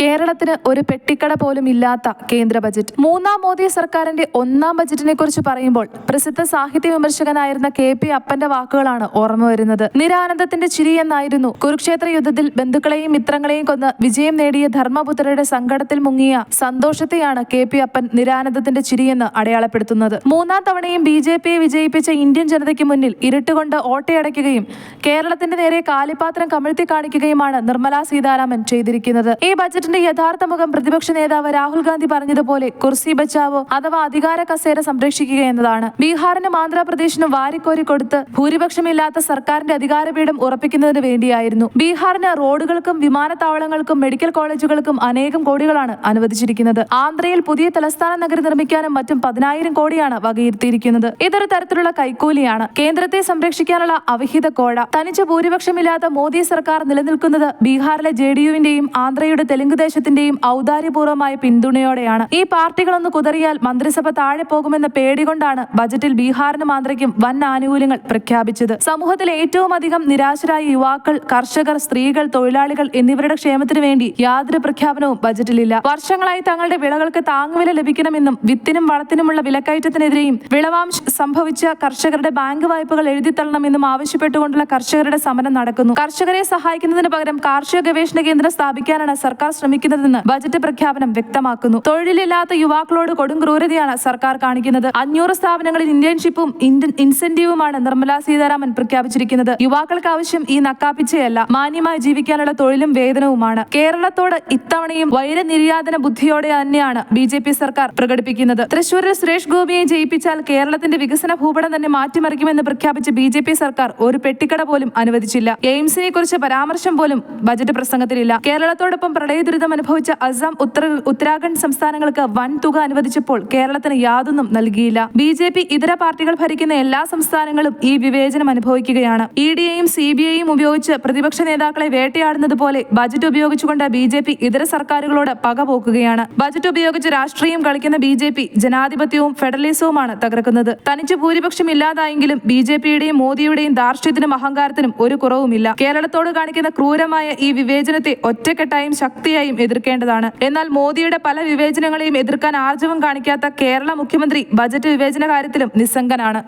കേരളത്തിന് ഒരു പെട്ടിക്കട പോലും ഇല്ലാത്ത കേന്ദ്ര ബജറ്റ്. മൂന്നാം മോദി സർക്കാരിന്റെ ഒന്നാം ബജറ്റിനെ കുറിച്ച് പറയുമ്പോൾ പ്രസിദ്ധ സാഹിത്യ വിമർശകനായിരുന്ന കെ പി അപ്പന്റെ വാക്കുകളാണ് ഓർമ്മ വരുന്നത്. നിരാനന്ദത്തിന്റെ ചിരി എന്നായിരുന്നു കുരുക്ഷേത്ര യുദ്ധത്തിൽ ബന്ധുക്കളെയും മിത്രങ്ങളെയും കൊന്ന് വിജയം നേടിയ ധർമ്മപുത്രരുടെ സങ്കടത്തിൽ മുങ്ങിയ സന്തോഷത്തെയാണ് കെ പി അപ്പൻ നിരാനന്ദത്തിന്റെ ചിരിയെന്ന് അടയാളപ്പെടുത്തുന്നത്. മൂന്നാം തവണയും ബി ജെ പിയെ വിജയിപ്പിച്ച ഇന്ത്യൻ ജനതയ്ക്ക് മുന്നിൽ ഇരുട്ടുകൊണ്ട് ഓട്ടയടയ്ക്കുകയും കേരളത്തിന്റെ നേരെ കാലിപാത്രം കമിഴ്ത്തി കാണിക്കുകയുമാണ് നിർമ്മലാ സീതാരാമൻ ചെയ്തിരിക്കുന്നത്. ഈ ബജറ്റിന്റെ യഥാർത്ഥ മുഖം പ്രതിപക്ഷ നേതാവ് രാഹുൽ ഗാന്ധി പറഞ്ഞതുപോലെ കുർസി ബച്ചാവോ അഥവാ അധികാര കസേര സംരക്ഷിക്കുക എന്നതാണ്. ബീഹാറിനും ആന്ധ്രാപ്രദേശിനും വാരിക്കോരി കൊടുത്ത് ഭൂരിപക്ഷമില്ലാത്ത സർക്കാരിന്റെ അധികാരപീഠം ഉറപ്പിക്കുന്നതിന് വേണ്ടിയായിരുന്നു. ബീഹാറിന് റോഡുകൾക്കും വിമാനത്താവളങ്ങൾക്കും മെഡിക്കൽ കോളേജുകൾക്കും അനേകം കോടികളാണ് അനുവദിച്ചിരിക്കുന്നത്. ആന്ധ്രയിൽ പുതിയ തലസ്ഥാന നഗരി നിർമ്മിക്കാനും മറ്റും പതിനായിരം കോടിയാണ് വകയിരുത്തിയിരിക്കുന്നത്. ഇതൊരു തരത്തിലുള്ള കൈക്കൂലിയാണ്. കേന്ദ്രത്തെ സംരക്ഷിക്കാനുള്ള അവിഹിത കോഴ തനിച്ച് ഭൂരിപക്ഷമില്ലാത്ത മോദി സർക്കാർ നിലനിൽക്കുന്നത് ബീഹാറിലെ ജെ ഡി യുവിന്റെയും ആന്ധ്രയുടെ തെലുങ്ക് ദേശത്തിന്റെയും ഔദാര്യപൂർവമായ പിന്തുണയോടെയാണ് ഈ പാർട്ടികളൊന്ന് കുതറിയാൽ മന്ത്രിസഭ താഴെ പോകുമെന്ന പേടികൊണ്ടാണ് ബജറ്റിൽ ബീഹാറിന് മാന്ത്രയ്ക്കും വൻ ആനുകൂല്യങ്ങൾ പ്രഖ്യാപിച്ചത്. സമൂഹത്തിൽ ഏറ്റവും അധികം നിരാശരായ യുവാക്കൾ കർഷകർ സ്ത്രീകൾ തൊഴിലാളികൾ എന്നിവരുടെ ക്ഷേമത്തിനു വേണ്ടി യാതൊരു പ്രഖ്യാപനവും ബജറ്റിലില്ല. വർഷങ്ങളായി തങ്ങളുടെ വിളകൾക്ക് താങ്ങുവില ലഭിക്കണമെന്നും വിത്തിനും വളത്തിനുമുള്ള വിലക്കയറ്റത്തിനെതിരെയും വിളവാംശ സംഭവിച്ച കർഷകരുടെ ബാങ്ക് വായ്പകൾ എഴുതിത്തള്ളണമെന്നും ആവശ്യപ്പെട്ടുകൊണ്ടുള്ള കർഷകരുടെ സമരം നടക്കുന്നു. കർഷകരെ സഹായിക്കുന്നതിന് പകരം കാർഷിക ഗവേഷണ കേന്ദ്രം സ്ഥാപിക്കാനാണ് സർക്കാർ ശ്രമിക്കുന്നതെന്ന് ബജറ്റ് പ്രഖ്യാപനം വ്യക്തമാക്കുന്നു. തൊഴിലില്ലാത്ത യുവാക്കളോട് കൊടും ക്രൂരതയാണ് സർക്കാർ കാണിക്കുന്നത്. അഞ്ഞൂറ് സ്ഥാപനങ്ങളിൽ ഇന്റേൺഷിപ്പും ഇൻസെന്റീവുമാണ് നിർമ്മലാ സീതാരാമൻ പ്രഖ്യാപിച്ചിരിക്കുന്നത്. യുവാക്കൾക്ക് ആവശ്യം ഈ നക്കാപ്പിച്ചയല്ല. മാന്യമായി ജീവിക്കാനുള്ള തൊഴിലും വേതനവുമാണ്. കേരളത്തോട് ഇത്തവണയും വൈരനിര്യാതന ബുദ്ധിയോടെ തന്നെയാണ് ബി ജെ പി സർക്കാർ പ്രകടിപ്പിക്കുന്നത്. തൃശൂരിൽ സുരേഷ് ഗോപിയെ ജയിപ്പിച്ചാൽ കേരളത്തിന്റെ വികസന ഭൂപടം തന്നെ മാറ്റിമറിക്കുമെന്ന് പ്രഖ്യാപിച്ച ബി ജെ പി സർക്കാർ ഒരു പെട്ടിക്കട പോലും അനുവദിച്ചില്ല. എയിംസിനെ കുറിച്ച് പരാമർശം പോലും ബജറ്റ് പ്രസംഗത്തിലില്ല. കേരളത്തോടൊപ്പം പ്രളയ ദുരിതം അനുഭവിച്ച അസം ഉത്തര ഉത്തരാഖണ്ഡ് സംസ്ഥാനങ്ങൾക്ക് വൻ തുക അനുവദിച്ചപ്പോൾ കേരളത്തിന് യാതൊന്നും നൽകിയില്ല. ബി ജെ പി ഇതര പാർട്ടികൾ ഭരിക്കുന്ന എല്ലാ സംസ്ഥാനങ്ങളും ഈ വിവേചനം അനുഭവിക്കുകയാണ്. ഇ ഡിയെയും സി ബി ഐയും ഉപയോഗിച്ച് പ്രതിപക്ഷ നേതാക്കളെ വേട്ടയാടുന്നത് പോലെ ബജറ്റ് ഉപയോഗിച്ചുകൊണ്ട് ബി ജെ പി ഇതര സർക്കാരുകളോട് പക പോക്കുകയാണ്. ബജറ്റ് ഉപയോഗിച്ച് രാഷ്ട്രീയം കളിക്കുന്ന ബി ജെ പി ജനാധിപത്യവും ഫെഡറലിസവുമാണ് തകർക്കുന്നത്. തനിച്ച് ഭൂരിപക്ഷം ഇല്ലാതായെങ്കിലും ബി ജെ പിയുടെയും മോദിയുടെയും ധാർഷ്ട്യത്തിനും അഹങ്കാരത്തിനും ഒരു കുറവുമില്ല. കേരളത്തോട് കാണിക്കുന്ന ക്രൂരമായ ഈ വിവേചനത്തെ ഒറ്റക്കെട്ടായും ശക്തിയായും എതിർക്കേണ്ടതാണ്. എന്നാൽ മോദിയുടെ പല വിവേചനങ്ങളെയും എതിർക്കാൻ ആർജവം കാണിക്കാത്ത കേരള മുഖ്യമന്ത്രി ബജറ്റ് വിവേചന കാര്യത്തിലും നിസ്സംഗനാണ്.